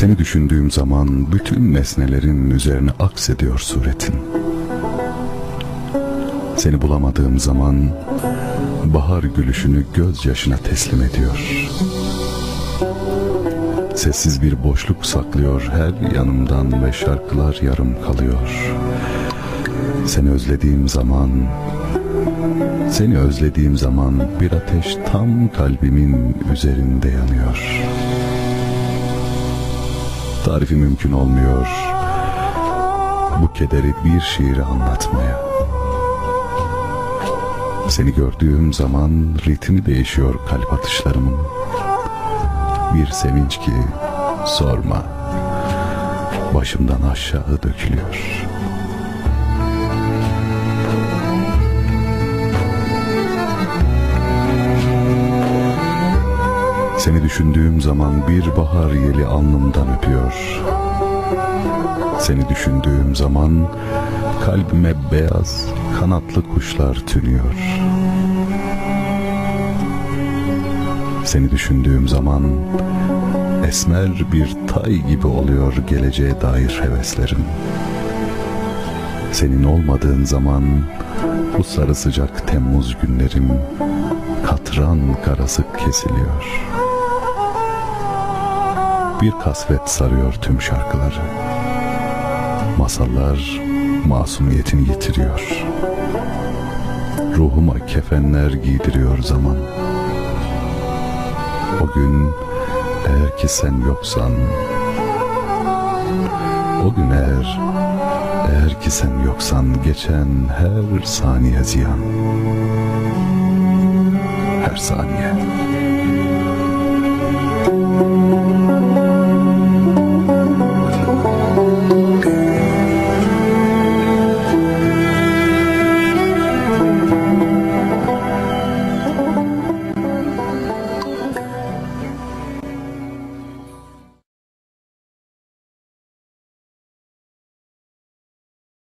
Seni düşündüğüm zaman bütün nesnelerin üzerine aksediyor suretin. Seni bulamadığım zaman bahar gülüşünü gözyaşına teslim ediyor. Sessiz bir boşluk saklıyor her yanımdan ve şarkılar yarım kalıyor. Seni özlediğim zaman, seni özlediğim zaman bir ateş tam kalbimin üzerinde yanıyor. Tarifi mümkün olmuyor bu kederi bir şiire anlatmaya. Seni gördüğüm zaman ritmi değişiyor kalp atışlarımın. Bir sevinç ki sorma. Başımdan aşağı dökülüyor. Seni düşündüğüm zaman bir bahar yeli alnımdan öpüyor. Seni düşündüğüm zaman kalbime beyaz kanatlı kuşlar tünüyor. Seni düşündüğüm zaman esmer bir tay gibi oluyor geleceğe dair heveslerim. Senin olmadığın zaman bu sarı sıcak Temmuz günlerim katran karası kesiliyor. Bir kasvet sarıyor tüm şarkıları. Masallar masumiyetini yitiriyor. Ruhuma kefenler giydiriyor zaman. O gün eğer ki sen yoksan O gün eğer Eğer ki sen yoksan Geçen her saniye ziyan Her saniye